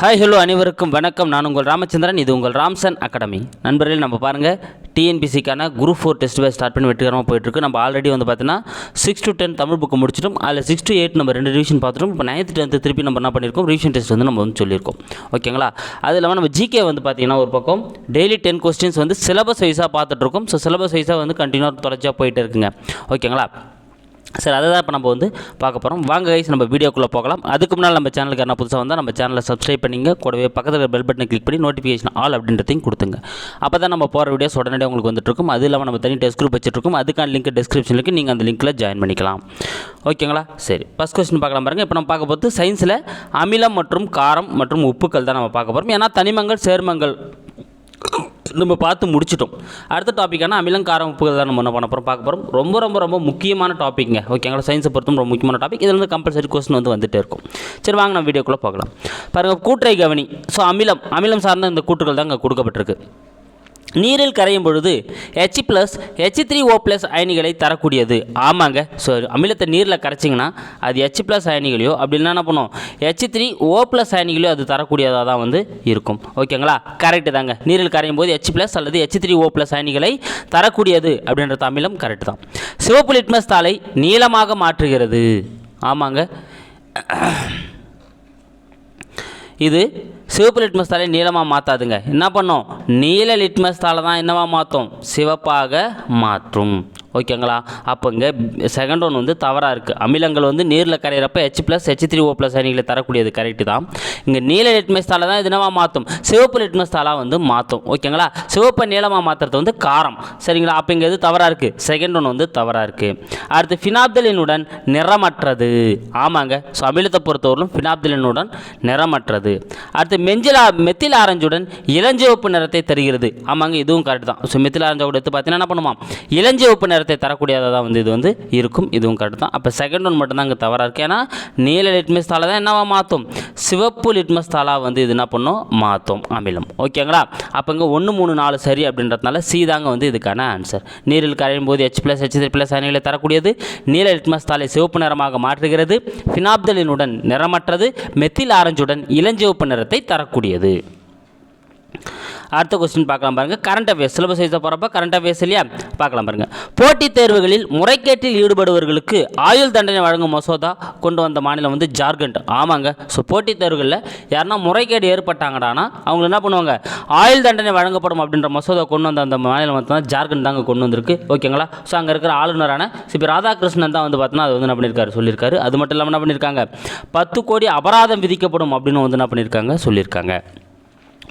Hi hello அனைவருக்கும் வணக்கம். நான் உங்கள் ராமச்சந்திரன். இது உங்கள் ராம்சன் அகாடமி. நண்பர்கள் நம்ம பாருங்கள் டிஎன்பிசிக்கான group four test base start பண்ணி வெற்றிகரமாக போயிட்டுருக்கு. நம்ம ஆல்ரெடி வந்து பார்த்தீங்கன்னா six to ten Tamil book முடிச்சிட்டோம். அதில் சிக்ஸ் டு எயிட் நம்ம ரெண்டு ரிவிஷன் பார்த்துட்டோம் இப்போ நைன்த் டென்த்து திருப்பி நம்ம என்ன பண்ணியிருக்கோம் ரிவிஷன் டெஸ்ட் வந்து நம்ம வந்து சொல்லியிருக்கோம். ஓகேங்களா அது இல்லாமல் நம்ம ஜிகே வந்து பார்த்தீங்கன்னா ஒரு பக்கம் டெய்லி டென் கொஸ்டின்ஸ் வந்து சிலபஸ் வைஸாக பார்த்துட்ருக்கோம் ஸோ சிலபஸ் வைஸாக வந்து கண்டினியூ தொடர்ச்சியாக போயிட்டு இருக்குங்க. ஓகேங்களா சரி அதை தான் இப்போ நம்ம வந்து பார்க்க போகிறோம் வாங்க கைஸ் நம்ம வீடியோக்குள்ளே போகலாம். அதுக்கு முன்னால் நம்ம சேனலுக்கு என்ன புதுசாக வந்தால் நம்ம சேனலை சப்ஸ்கிரைப் பண்ணிங்க. கூடவே பக்கத்தில் பெல் பட்டனை கிளிக் பண்ணி நோட்டிஃபிகேஷன் ஆல் அப்படின்றதையும் கொடுத்துங்க. அப்போ தான் நம்ம போகிற வீடியோஸ் உடனடியாக உங்களுக்கு வந்துட்டுருக்கும் அது இல்லாமல் நம்ம தனி டெஸ்ட் குரூப் வச்சுருக்கோம் அதுக்கான லிங்க் டிஸ்கிரிப்ஷனுக்கு நீங்கள் அந்த லிங்க்கில் ஜாயின் பண்ணிக்கலாம். ஓகேங்களா சரி ஃபஸ்ட் கொஸ்டின் பார்க்கலாம் பாருங்கள் இப்போ நம்ம பார்க்க போகிறது சயின்ஸில் அமிலம் மற்றும் காரம் மற்றும் உப்புக்கள் தான் நம்ம பார்க்க போகிறோம் ஏன்னா தனிமங்கள் சேர்மங்கள் நம்ம பார்த்து முடிச்சிட்டோம். அடுத்த டாப்பிக்கான அமிலங்காரம் உப்புகள் தான் நம்ம என்ன பண்ண போகிறோம் பார்க்க போகிறோம் ரொம்ப ரொம்ப ரொம்ப முக்கியமான டாப்பிக்ங்க ஓகேங்களா சயின்ஸை பொறுத்தும் ரொம்ப முக்கியமான டாபிக் இதில் வந்து கம்பல்சரி கொஸ்டின் வந்து வந்துட்டே இருக்கும். சரி வாங்க நம்ம வீடியோக்குள்ளே பார்க்கலாம் பாருங்கள் கூற்றை கவனி. ஸோ அமிலம் அமிலம் சார்ந்த இந்த கூற்றுகள் தான் இங்கே கொடுக்கப்பட்டிருக்கு. நீரில் கரையும் பொழுது H plus H three O plus அயனிகளை தரக்கூடியது. ஆமாங்க. ஸோ அமிலத்தை நீரில் கரைச்சிங்கன்னா அது ஹெச் ப்ளஸ் அயனிகளையோ அப்படின்னா என்ன பண்ணும்? ஹெச் த்ரீ ஓ ப்ளஸ் அயனிகளையோ அது தரக்கூடியதாக தான் வந்து இருக்கும். ஓகேங்களா கரெக்டு தாங்க. நீரில் கரையும் போது ஹெச் ப்ளஸ் அல்லது ஹெச் த்ரீ ஓ ப்ளஸ் அயனிகளை தரக்கூடியது அப்படின்ற தமிழம் கரெக்டு தான். சிவப்பு லிட்மஸ் தாளை நீளமாக மாற்றுகிறது. ஆமாங்க. இது சிவப்பு லிட்மஸ் தாளை நீளமாக மாற்றாதுங்க என்ன பண்ணும்? நீல லிட்மஸ் தாளை தான் என்னவா மாற்றும் சிவப்பாக மாற்றும். ஓகேங்களா? அப்போ இங்கே செகண்ட் ஒன் வந்து தவறாக இருக்குது அமிலங்கள் வந்து நீரில் கரையிறப்ப H plus H three O plus அணிகளை தரக்கூடியது கரெக்டு தான். இங்கே நீல லிட்மஸ் தாளை தான் இதுனவா மாற்றும் சிவப்பு லிட்மஸ் தாளாக வந்து மாற்றும் ஓகேங்களா? சிவப்பை நீளமாக மாற்றுறது வந்து காரம். சரிங்களா? அப்போ இங்கே எது தவறாக இருக்குது செகண்ட் ஒன் வந்து தவறாக இருக்குது அடுத்து ஃபினாப்தலினுடன் நிறமற்றது. ஆமாங்க. ஸோ அமிலத்தை பொறுத்தவரையிலும் ஃபினாப்தலினுடன் நிறமற்றது. அடுத்து மெஞ்சிலா மெத்தில் ஆரஞ்சுடன் இளஞ்சிவப்பு நிறத்தை தருகிறது. ஆமாங்க இதுவும் கரெக்ட் தான். ஸோ மெத்தில் ஆரஞ்சு கூட எடுத்து பார்த்தீங்கன்னா என்ன பண்ணுமா இளஞ்சிவப்பு நிறத்தை தரக்கூடியதாக தான் வந்து இது வந்து இருக்கும். இதுவும் கரெக்ட் தான். அப்போ செகண்ட் ஒன் மட்டும்தான் இங்கே தவறாக இருக்குது ஏன்னா நீல லிட்மஸ் தாளை தான் என்னவா மாற்றும் சிவப்பு லிட்மஸ் தாளாக வந்து இது என்ன பண்ணும்? மாற்றும் அமிலம் ஓகேங்களா அப்போ இங்கே ஒன்று மூணு நாலு சரி அப்படின்றதுனால சி தாங்க வந்து இதுக்கான ஆன்சர் நீரில் கரையும் போது H plus H three plus அணிகளை தரக்கூடியது. நீல லிட்மஸ் தாளை சிவப்பு நிறமாக மாற்றுகிறது. ஃபினாப்தலினுடன் நிறமற்றது. மெத்தில் ஆரஞ்சுடன் இளஞ்சிவப்பு நிறத்தை தரக்கூடியது. அடுத்த கொஸ்டின் பார்க்கலாம் பாருங்கள் கரண்ட் அஃபேர்ஸ் சிலபஸ் வைஸாக போகிறப்ப கரண்ட் அஃபேர்ஸ் இல்லையா? பார்க்கலாம் பாருங்கள் போட்டித் தேர்வுகளில் முறைகேட்டில் ஈடுபடுவர்களுக்கு ஆயுள் தண்டனை வழங்கும் மசோதா கொண்டு வந்த மாநிலம் வந்து ஜார்க்கண்ட். ஆமாங்க. ஸோ போட்டித் தேர்வுகளில் யாருன்னா முறைகேடு ஏற்பட்டாங்கடானா அவங்க என்ன பண்ணுவாங்க? ஆயுள் தண்டனை வழங்கப்படும் அப்படின்ற மசோதா கொண்டு வந்த அந்த மாநிலம் வந்து தான் ஜார்க்கண்ட் தாங்க கொண்டு வந்திருக்கு. ஓகேங்களா ஸோ அங்கே இருக்கிற ஆளுநரான சிபி ராதாகிருஷ்ணன் தான் வந்து பார்த்தோன்னா அது வந்து என்ன பண்ணியிருக்காரு சொல்லியிருக்காரு அது மட்டும் இல்லாமல் என்ன பண்ணியிருக்காங்க பத்து கோடி அபராதம் விதிக்கப்படும் அப்படின்னு வந்து என்ன பண்ணியிருக்காங்க சொல்லியிருக்காங்க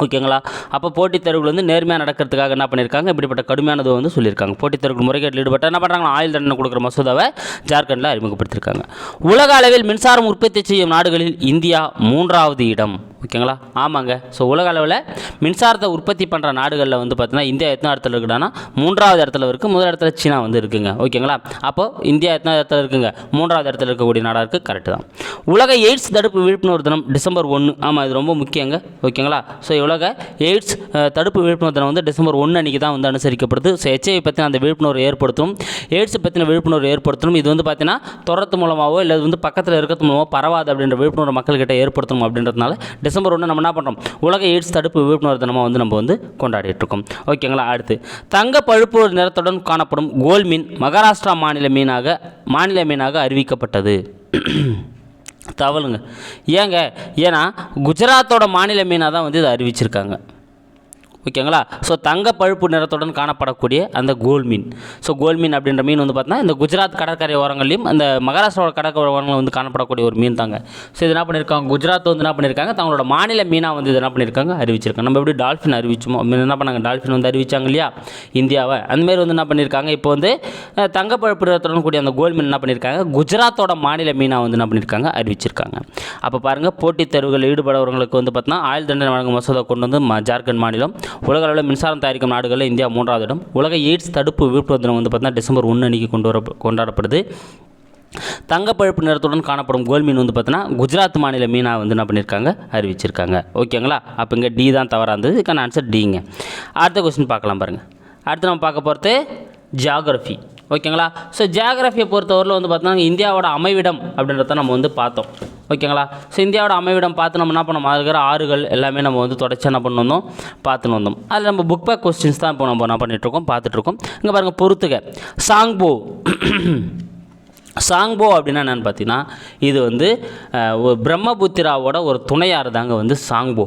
ஓகேங்களா? அப்போ போட்டித் தேர்வுகள் வந்து நேர்மையாக நடக்கிறதுக்காக என்ன பண்ணியிருக்காங்க இப்படிப்பட்ட கடுமையானது வந்து சொல்லியிருக்காங்க. போட்டித் தேர்வுகள் முறைகேட்டில் ஈடுபட்ட என்ன பண்ணுறாங்க ஆயுள் தண்டனை கொடுக்குற மசோதாவை ஜார்க்கண்டில் அறிமுகப்படுத்தியிருக்காங்க. உலக அளவில் மின்சாரம் உற்பத்தி செய்யும் நாடுகளில் இந்தியா மூன்றாவது இடம். ஓகேங்களா? ஆமாங்க. ஸோ உலக அளவில் மின்சாரத்தை உற்பத்தி பண்ணுற நாடுகளில் வந்து பார்த்தீங்கன்னா இந்தியா எத்தனை இடத்துல இருக்குன்னா மூன்றாவது இடத்துல இருக்குது முதல் இடத்துல சீனா வந்து இருக்குங்க. ஓகேங்களா? அப்போது இந்தியா எத்தனை இடத்துல இருக்குங்க? மூன்றாவது இடத்துல இருக்கக்கூடிய நாடாக இருக்குது கரெக்டு தான். உலக எய்ட்ஸ் தடுப்பு விழிப்புணர்வு தினம் டிசம்பர் ஒன்று ஆமாம் இது ரொம்ப முக்கியங்க. ஓகேங்களா? ஸோ உலக எய்ட்ஸ் தடுப்பு விழிப்புணர்வு தினம் வந்து டிசம்பர் ஒன்று அன்றைக்கி தான் வந்து அனுசரிக்கப்படுது. ஸோ ஹெச்ஐவி பற்றின அந்த விழிப்புணர்வு ஏற்படுத்தணும் எய்ட்ஸ் பற்றின விழிப்புணர்வு ஏற்படுத்தணும் இது வந்து பார்த்தீங்கன்னா துரத்து மூலமாகவோ இல்லை வந்து பக்கத்தில் இருக்கிறது மூலமாக பரவாது அப்படின்ற விழிப்புணர்வு மக்கள்கிட்ட ஏற்படுத்தணும் அப்படின்றதுனால டிசம்பர் ஒன்று நம்ம என்ன பண்ணுறோம் உலக எய்ட்ஸ் தடுப்பு விழிப்புணர்வு தினமாக வந்து நம்ம வந்து கொண்டாடிட்டுருக்கோம். ஓகேங்களா அடுத்து. தங்க பழுப்பு நிறத்துடன் காணப்படும் கோல் மீன் மகாராஷ்டிரா மாநில மீனாக மாநில மீனாக அறிவிக்கப்பட்டது. தவளுங்க ஏங்க? ஏன்னா குஜராத்தோட மாநில மீனாக தான் வந்து இதை அறிவிச்சிருக்காங்க. ஓகேங்களா? ஸோ தங்க பழுப்பு நிறத்துடன் காணப்படக்கூடிய அந்த கோல் மீன் ஸோ கோல் மீன் அப்படின்ற மீன் வந்து பார்த்தீங்கன்னா இந்த குஜராத் கடற்கரை ஓரங்களையும் அந்த மகாராஷ்டிராவோட கடற்கரை ஓரங்களில் வந்து காணப்படக்கூடிய ஒரு மீன் தாங்க. ஸோ இது என்ன பண்ணியிருக்காங்க குஜராத் வந்து என்ன பண்ணியிருக்காங்க தங்களோட மாநில மீனாக வந்து இது என்ன பண்ணியிருக்காங்க அறிவிச்சிருக்காங்க. நம்ம எப்படி டால்ஃபின் அறிவிச்சோமோ என்ன பண்ணாங்க? டால்ஃபின் வந்து அறிவிச்சாங்க இல்லையா? இந்தியாவை. அந்தமாரி வந்து என்ன பண்ணியிருக்காங்க இப்போ வந்து அஹ், தங்க பழுப்பு நிறத்துடன் கூடிய அந்த கோல் மீன் என்ன பண்ணியிருக்காங்க குஜராத்தோட மாநில மீனாக வந்து என்ன பண்ணியிருக்காங்க அறிவிச்சிருக்காங்க. அப்போ பாருங்கள் போட்டித் தேர்வுகளில் ஈடுபடுறவங்களுக்கு வந்து பார்த்தீங்கன்னா ஆயுள் தண்டனை வழங்கும் மசோதா கொண்டு வந்து ம- ஜார்க்கண்ட் மாநிலம் உலக அளவில் மின்சாரம் தயாரிக்கும் நாடுகளில் இந்தியா மூன்றாவது இடம். உலக எய்ட்ஸ் தடுப்பு விழிப்புணர்வு தினம் வந்து பார்த்தீங்கன்னா டிசம்பர் ஒன்று அன்றைக்கி கொண்டு வர கொண்டாடப்படுது. தங்கப்பழுப்பு நிறத்துடன் காணப்படும் கோல் மீன் வந்து பார்த்தீங்கன்னா குஜராத் மாநில மீனாக வந்து என்ன பண்ணியிருக்காங்க? அறிவிச்சிருக்காங்க. ஓகேங்களா? அப்போ இங்கே டி தான் தவறாக இருந்தது. இதுக்கான ஆன்சர் டிங்க அடுத்த கொஸ்டின் பார்க்கலாம் பாருங்கள் அடுத்து நம்ம பார்க்க போகிறது ஜியாகிரஃபி ஓகேங்களா? ஸோ ஜியாகிரஃபியை பொறுத்தவரையில் வந்து பார்த்தோன்னா இந்தியாவோட அமைவிடம் அப்படின்றத நம்ம வந்து பார்த்தோம். ஓகேங்களா? ஸோ இந்தியாவோட அமைவிடம் பார்த்து நம்ம என்ன பண்ணோம்? அது இருக்கிற ஆறுகள் எல்லாமே நம்ம வந்து தொடர்ச்சி என்ன பண்ணி வந்தோம்? பார்த்துன்னு வந்தோம். அதில் நம்ம புக் பேக் கொஸ்டின்ஸ் தான் இப்போ நம்ம என்ன பண்ணிகிட்ருக்கோம் பார்த்துட்ருக்கோம் இங்கே பாருங்கள் பொறுத்துக. சாங்போ சாங்போ அப்படின்னா என்னென்னு பார்த்தீங்கன்னா இது வந்து பிரம்மபுத்திராவோட ஒரு துணையார் தாங்க வந்து சாங்போ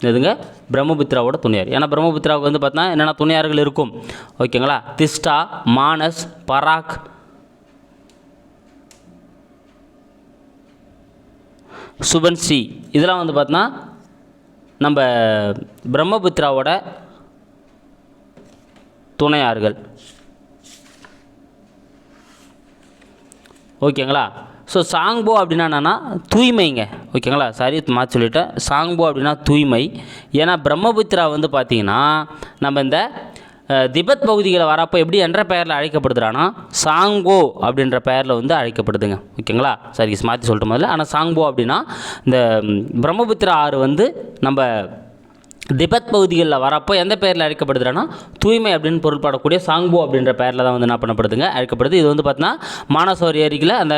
எதுங்க பிரம்மபுத்திராவோட துணையார். ஏன்னா பிரம்மபுத்திராவுக்கு வந்து பார்த்தீங்கன்னா என்னென்ன துணையார்கள் இருக்கும்? ஓகேங்களா? திஸ்டா மானஸ் பராக். சுபன்சி. இதெல்லாம் வந்து பார்த்தோன்னா நம்ம பிரம்மபுத்திராவோட துணையார்கள். ஓகேங்களா? ஸோ சாங்போ அப்படின்னா என்னென்னா தூய்மைங்க. ஓகேங்களா? சரி மாற்றி சொல்லிட்டேன். சாங்போ அப்படின்னா தூய்மை. ஏன்னா பிரம்மபுத்திரா வந்து பார்த்தீங்கன்னா நம்ம இந்த திபெத் பகுதிகளை வரப்போ எப்படி என்ற பெயரில் அழைக்கப்படுதுறான்னா சாங்கோ அப்படின்ற பெயரில் வந்து அழைக்கப்படுதுங்க. ஓகேங்களா? சரி மாற்றி சொல்லிட்டு முதல்ல. ஆனால் சாங்போ அப்படின்னா இந்த பிரம்மபுத்திரா ஆறு வந்து நம்ம திபெத் பகுதிகளில் வரப்போ எந்த பெயரில் அழைக்கப்படுதுன்னா தூய்மை அப்படின்னு பொருள்படக்கூடிய சாங்போ அப்படின்ற பெயரில் தான் வந்து என்ன பண்ணப்படுதுங்க அழைக்கப்படுது. இது வந்து பார்த்தீங்கன்னா மானசோர் ஏரிக்கில் அந்த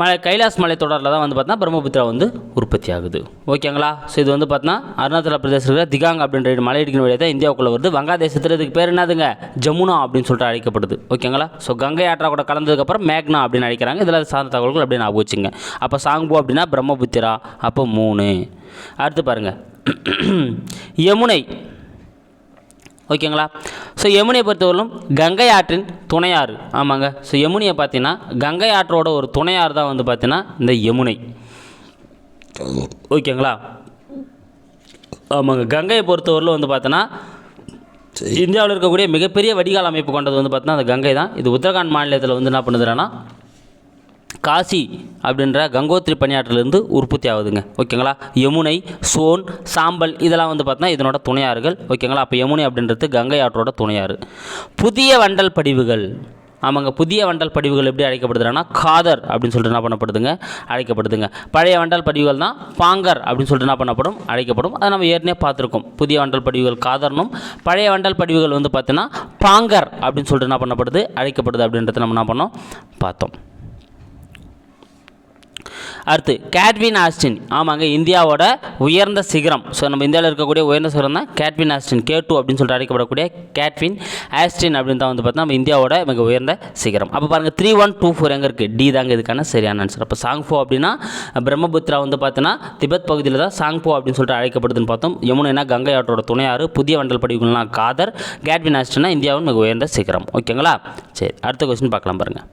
மலை கைலாஸ் மலை தொடரில் தான் வந்து பார்த்தீங்கன்னா பிரம்மபுத்திரா வந்து உற்பத்தி ஆகுது. ஓகேங்களா? ஸோ இது வந்து பார்த்தீங்கன்னா அருணாச்சல பிரதேசத்தில் திகாங் அப்படின்ற ஒரு மலை வழியாக தான் இந்தியாவுக்குள்ளே வருது. வங்காதேசத்தில் இதுக்கு பேர் என்னதுங்க? ஜமுனா அப்படின்னு சொல்லிட்டு அழைக்கப்படுது. ஓகேங்களா? ஸோ கங்கை ஆற்றா கூட கலந்ததுக்கப்புறம் மேக்னா அப்படின்னு அழைக்கிறாங்க. இதில் சார்ந்த தகவல்கள் அப்படின்னு ஞாபகம் வச்சுங்க அப்போ சாங்போ அப்படின்னா பிரம்மபுத்திரா அப்போ மூணு. அடுத்து பாருங்கள் யமுனை. ஓகேங்களா? ஸோ யமுனையை பொறுத்தவரையிலும் கங்கை ஆற்றின் துணையாறு. ஆமாங்க. ஸோ யமுனையை பார்த்தீங்கன்னா கங்கை ஆற்றோட ஒரு துணையாறு தான் வந்து பார்த்தீங்கன்னா இந்த யமுனை. ஓகேங்களா? ஆமாங்க. கங்கையை பொறுத்தவரையிலும் வந்து பார்த்தோன்னா இந்தியாவில் இருக்கக்கூடிய மிகப்பெரிய வடிகால் அமைப்பு கொண்டது வந்து பார்த்தீங்கன்னா அந்த கங்கை தான். இது உத்தரகாண்ட் மாநிலத்தில் வந்து என்ன பண்ணுதுன்னா காசி அப்படின்ற கங்கோத்திரி பணியாற்றிலிருந்து உற்பத்தி ஆகுதுங்க. ஓகேங்களா? யமுனை சோன் சாம்பல் இதெல்லாம் வந்து பார்த்தீங்கன்னா இதனோட துணையாறுகள். ஓகேங்களா? அப்போ யமுனை அப்படின்றது கங்கை ஆற்றோட துணையாறு. புதிய வண்டல் படிவுகள். ஆமாங்க. புதிய வண்டல் படிவுகள் எப்படி அழைக்கப்படுதுன்னா காதர் அப்படின்னு சொல்லிட்டு என்ன பண்ணப்படுதுங்க? அழைக்கப்படுதுங்க. பழைய வண்டல் படிவுகள் தான் பாங்கர் அப்படின்னு சொல்லிட்டு என்ன பண்ணப்படும்? அழைக்கப்படும். அதை நம்ம ஏற்கனவே பார்த்துருக்கோம். புதிய வண்டல் படிவுகள் காதர்னும் பழைய வண்டல் படிவுகள் வந்து பார்த்தீங்கன்னா பாங்கர் அப்படின்னு சொல்லிட்டு என்ன பண்ணப்படுது? அழைக்கப்படுது அப்படின்றத நம்ம என்ன பண்ணோம்? பார்த்தோம். அடுத்து கேட்வின் ஆஸ்டின் ஆமாங்க இந்தியாவோட உயர்ந்த சிகரம். ஸோ நம்ம இந்தியாவில் இருக்கக்கூடிய உயர்ந்த சிகரம் தான் கேட்வின் ஆஸ்டின் கே டூ அப்படின்னு சொல்லிட்டு அழைக்கப்படக்கூடிய கேட்வின் ஆஸ்டின் அப்படின்னு தான் வந்து பார்த்தா நம்ம இந்தியாவோட மிக உயர்ந்த சிகரம். அப்போ பாருங்கள் த்ரீ ஒன் டூ ஃபோர் எங்கே இருக்குது டி தாங்க இதுக்கான சரியான ஆன்சர் அப்போ சாங்ஃபோ அப்படின்னா பிரம்மபுத்திரா வந்து பார்த்தோன்னா திபெத் பகுதியில் தான் சாங்போ அப்படின்னு சொல்லிட்டு அழைக்கப்படுதுன்னு பார்த்தோம். யமுனைனா கங்கை ஆற்றோட துணையாறு புதிய வண்டல் படிவுகள்லாம் காதர். கேட்வின் ஆஸ்டின்னா இந்தியாவின் மிக உயர்ந்த சிகரம். ஓகேங்களா சரி அடுத்த கொஸ்டின் பார்க்கலாம் பாருங்கள்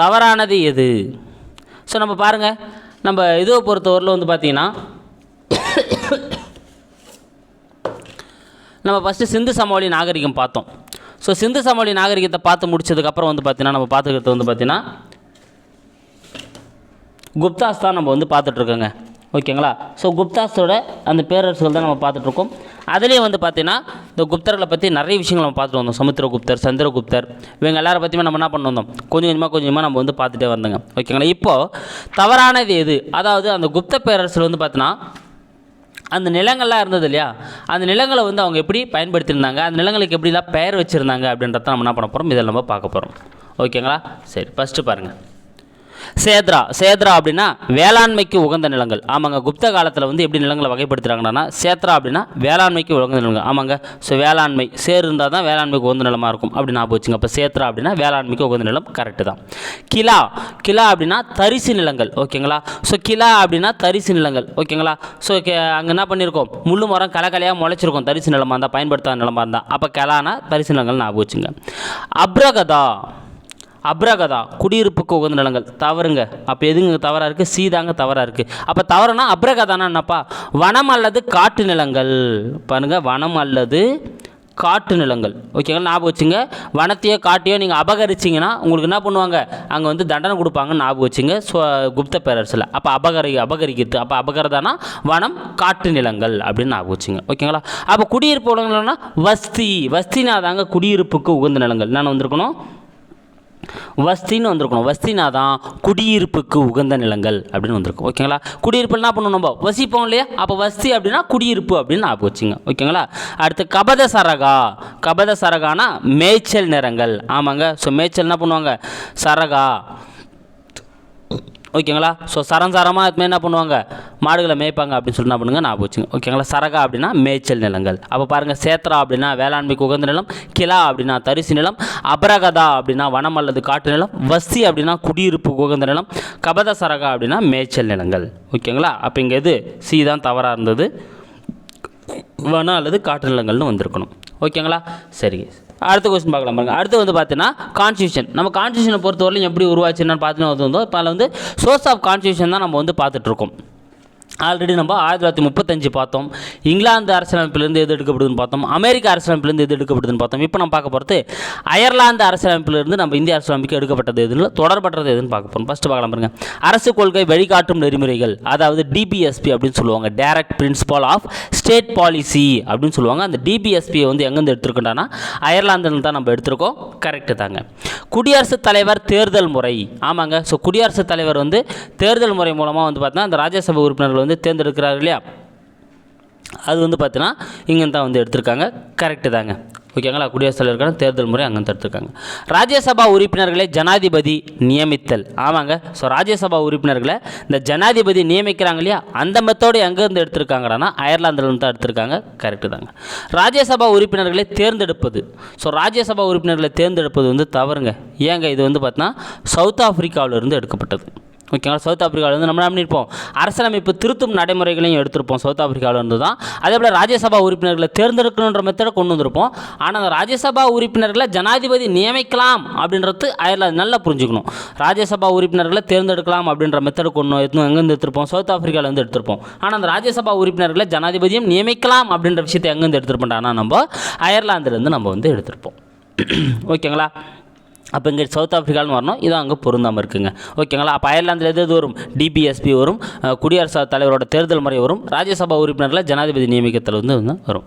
தவறானது எது? ஸோ நம்ம பாருங்கள் நம்ம இதுவை பொறுத்தவரையில் வந்து பார்த்திங்கன்னா நம்ம ஃபஸ்ட்டு சிந்து சமவெளி நாகரிகம் பார்த்தோம். ஸோ சிந்து சமவெளி நாகரிகத்தை பார்த்து முடிச்சதுக்கப்புறம் வந்து பார்த்திங்கன்னா நம்ம பார்த்துக்கிறது வந்து பார்த்தீங்கன்னா குப்தாஸ் தான் நம்ம வந்து பார்த்துட்ருக்கோங்க ஓகேங்களா? ஸோ குப்தாஸோட அந்த பேரரசுகள் தான் நம்ம பார்த்துட்ருக்கோம். அதுலேயும் வந்து பார்த்தீங்கன்னா இந்த குப்தர்களை பற்றி நிறைய விஷயங்கள் நம்ம பார்த்துட்டு வந்தோம். சமுத்திரகுப்தர் சந்திரகுப்தர் இவங்க எல்லாரை பற்றியுமே நம்ம என்ன பண்ண வந்தோம்? கொஞ்சம் கொஞ்சமாக கொஞ்சம் கொஞ்சமாக நம்ம வந்து பார்த்துட்டே வந்தோங்க. ஓகேங்களா? இப்போது தவறானது எது? அதாவது அந்த குப்த பேரரசில் வந்து பார்த்தீங்கன்னா அந்த நிலங்கள்லாம் இருந்தது இல்லையா? அந்த நிலங்களை வந்து அவங்க எப்படி பயன்படுத்தியிருந்தாங்க? அந்த நிலங்களுக்கு எப்படிலாம் பெயர் வச்சுருந்தாங்க அப்படின்றத நம்ம என்ன பண்ண போகிறோம் இதெல்லாம் நம்ம பார்க்க போகிறோம் ஓகேங்களா? சரி ஃபஸ்ட்டு பாருங்கள் சேத்ரா சேத்ரா அப்படின்னா வேளாண்மைக்கு உகந்த நிலங்கள். ஆமாங்க குப்த காலத்தில் வந்து எப்படி நிலங்களை வகைப்படுத்துகிறாங்கன்னா சேத்ரா அப்படின்னா வேளாண்மைக்கு உகந்த நிலங்கள். ஆமாங்க ஸோ வேளாண்மை சேர் இருந்தால் தான் வேளாண்மைக்கு உகந்த நிலமாக இருக்கும். அப்படி நான் போச்சுங்க அப்போ சேத்ரா அப்படின்னா வேளாண்மைக்கு உகந்த நிலம் கரெக்டு தான். கிலா கிலா அப்படின்னா தரிசு நிலங்கள் ஓகேங்களா? ஸோ கிலா அப்படின்னா தரிசு நிலங்கள் ஓகேங்களா? ஸோ அங்கே என்ன பண்ணியிருக்கோம் முள்ளு மரம் கலக்கலையாக முளைச்சிருக்கும். தரிசு நிலமாக இருந்தால் பயன்படுத்தாத நிலமாக இருந்தால் அப்போ கிலானா தரிசு நிலங்கள் ஞாபகம் வச்சுங்க. அப்ரகதா அப்ரகதா குடியிருப்புக்கு உகந்த நிலங்கள். தவறுங்க. அப்போ எதுங்க தவறாக இருக்குது சீதாங்க தவறாக இருக்குது அப்போ தவறுனா அப்ரகதானா என்னப்பா? வனம் அல்லது காட்டு நிலங்கள். பாருங்க வனம் அல்லது காட்டு நிலங்கள். ஓகேங்களா? ஞாபகம் வச்சுங்க. வனத்தையோ காட்டையோ நீங்கள் அபகரிச்சிங்கன்னா உங்களுக்கு என்ன பண்ணுவாங்க? அங்கே வந்து தண்டனை கொடுப்பாங்கன்னு ஞாபகம் வச்சுங்க. ஸோ குப்த பேரரசில். அப்போ அபகரி அபகரிக்கிறது. அப்போ அபகரதானா? வனம் காட்டு நிலங்கள் அப்படின்னு ஞாபகம் வச்சுங்க. ஓகேங்களா? அப்போ குடியிருப்பு உலகங்கள்னா வஸ்தி. வஸ்தினா தாங்க குடியிருப்புக்கு உகந்த நிலங்கள். என்னென்ன வந்திருக்கணும்? வஸ்தின்னு வந்திருக்கணும். வஸ்தினா தான் குடியிருப்புக்கு உகந்த நிலங்கள் அப்படின்னு வந்திருக்கும். ஓகேங்களா குடியிருப்பு என்ன பண்ணணும் நம்ம? வசிப்போம் இல்லையா? அப்போ வஸ்தி அப்படின்னா குடியிருப்பு அப்படின்னு ஞாபகம் வச்சுங்க. ஓகேங்களா அடுத்து கபத சரகா. கபத சரகானா மேய்ச்சல் நிறங்கள். ஆமாங்க. ஸோ மேய்ச்சல் என்ன பண்ணுவாங்க? சரகா. ஓகேங்களா? ஸோ சரஞ்சாரமாக இதுமாதிரி என்ன பண்ணுவாங்க? மாடுகளை மேய்ப்பாங்க அப்படின்னு சொல்லி என்ன பண்ணுங்க? நான் போச்சுங்க ஓகேங்களா? சரகா அப்படின்னா மேய்ச்சல் நிலங்கள். அப்போ பாருங்கள் சேத்ரா அப்படின்னா வேளாண்மைக்கு உகந்த நிலம் கிலா அப்படின்னா தரிசு நிலம் அபரகதா அப்படின்னா வனம் அல்லது காட்டு நிலம் வஸ்தி அப்படின்னா குடியிருப்பு உகந்த நிலம் கபத சரகா அப்படின்னா மேய்ச்சல் நிலங்கள். ஓகேங்களா? அப்போ இங்கே இது சி தான் தவறாக இருந்தது. வனம் அல்லது காட்டு நிலங்கள்னு வந்திருக்கணும். ஓகேங்களா? சரி அடுத்த கொஸ்டின் பார்க்கலாம் பாருங்க. அடுத்து வந்து பார்த்தீங்கன்னா கான்ஸ்டியூஷன் நம்ம கான்ஸ்டியூஷனை பொறுத்தவரையிலும் எப்படி உருவாச்சுன்னு பார்த்துன்னு வந்து இப்போ அதில் வந்து சோர்ஸ் ஆஃப் கான்ஸ்டியூஷன் தான் நம்ம வந்து பார்த்துட்ருக்கோம் ஆல்ரெடி நம்ம ஆயிரத்தி தொள்ளாயிரத்தி முப்பத்தஞ்சு பார்த்தோம். இங்கிலாந்து அரசியலமைப்பிலிருந்து எது எடுக்கப்படுதுன்னு பார்த்தோம். அமெரிக்க அரசியலமைப்பிலிருந்து எது எடுக்கப்படுதுன்னு பார்த்தோம். இப்போ நம்ம பார்க்க போகிறது அயர்லாந்து அரசியலமைப்பிலிருந்து நம்ம இந்திய அரசியலமைப்புக்கு எடுக்கப்பட்டது எதுன்னு தொடர்பற்றது எதுன்னு பார்க்க போகிறோம் ஃபஸ்ட்டு பார்க்கலாம் பாருங்க. அரசு கொள்கை வழிகாட்டும் நெறிமுறைகள் அதாவது டிபிஎஸ்பி அப்படின்னு சொல்லுவாங்க. Direct principal of state policy அப்படின்னு சொல்லுவாங்க. அந்த டிபிஎஸ்பியை வந்து எங்கேருந்து எடுத்துருக்கோம்னா அயர்லாந்துலேருந்து தான் நம்ம எடுத்திருக்கோம். கரெக்டு தாங்க. குடியரசுத் தலைவர் தேர்தல் முறை. ஆமாங்க. ஸோ குடியரசுத் தலைவர் வந்து தேர்தல் முறை மூலமாக வந்து பார்த்தீங்கன்னா அந்த ராஜ்யசபா உறுப்பினர்கள் வந்து தேர்ந்தெடுக்கிறார் இல்லையா? அது வந்து பார்த்தீங்கன்னா இங்கே தான் வந்து எடுத்திருக்காங்க. கரெக்டு தாங்க. ஓகேங்களா குடியரசுத் தலைவருக்கான தேர்தல் முறை அங்கே தடுத்துருக்காங்க ராஜ்யசபா உறுப்பினர்களை ஜனாதிபதி நியமித்தல். ஆமாங்க. ஸோ ராஜ்யசபா உறுப்பினர்களை இந்த ஜனாதிபதி நியமிக்கிறாங்க இல்லையா? அந்த மெத்தோடு எங்கேருந்து எடுத்திருக்காங்கடானா அயர்லாந்துலேருந்து தான் எடுத்திருக்காங்க. கரெக்டு தாங்க. ராஜ்யசபா உறுப்பினர்களை தேர்ந்தெடுப்பது. ஸோ ராஜ்யசபா உறுப்பினர்களை தேர்ந்தெடுப்பது வந்து தவறுங்க. ஏங்க? இது வந்து பார்த்தீங்கன்னா சவுத் ஆஃப்ரிக்காவிலிருந்து எடுக்கப்பட்டது. ஓகேங்களா? சவுத் ஆப்பிரிக்காவில் வந்து நம்ம என்ன பண்ணியிருப்போம் அரசியலமைப்பு திருத்தும் நடைமுறைகளையும் எடுத்திருப்போம் சவுத் ஆப்பிரிக்காவில் இருந்து தான் அதே போல் ராஜ்யசபா உறுப்பினர்களை தேர்ந்தெடுக்கணுன்ற மெத்தடை கொண்டு வந்திருப்போம். ஆனால் அந்த ராஜ்யசபா உறுப்பினர்களை ஜனாதிபதி நியமிக்கலாம் அப்படின்றது அயர்லாந்து நல்லா புரிஞ்சுக்கணும். ராஜ்யசபா உறுப்பினர்களை தேர்ந்தெடுக்கலாம் அப்படின்ற மெத்தடை கொண்டு எடுத்து எங்கேருந்து எடுத்திருப்போம்? சவுத் ஆப்பிரிக்காவில் இருந்து எடுத்திருப்போம். ஆனால் அந்த ராஜ்யசபா உறுப்பினர்களை ஜனாதிபதியும் நியமிக்கலாம் அப்படின்ற விஷயத்தை எங்கேருந்து எடுத்திருப்போம் ஆனால் நம்ம அயர்லாந்துலேருந்து நம்ம வந்து எடுத்திருப்போம். ஓகேங்களா? அப்போ இங்கே சவுத் ஆப்பிரிக்கான்னு வரணும். இதான் அங்கே பொருந்தாமல் இருக்குங்க. ஓகேங்களா? அப்போ அயர்லாந்தில் எது எது வரும்? டிபிஎஸ்பி வரும். குடியரசு குடியரசுத் தலைவரோட தேர்தல் முறை வரும். ராஜ்யசபா உறுப்பினரில் ஜனாதிபதி நியமிக்கத்தில் வந்து வந்து வரும்.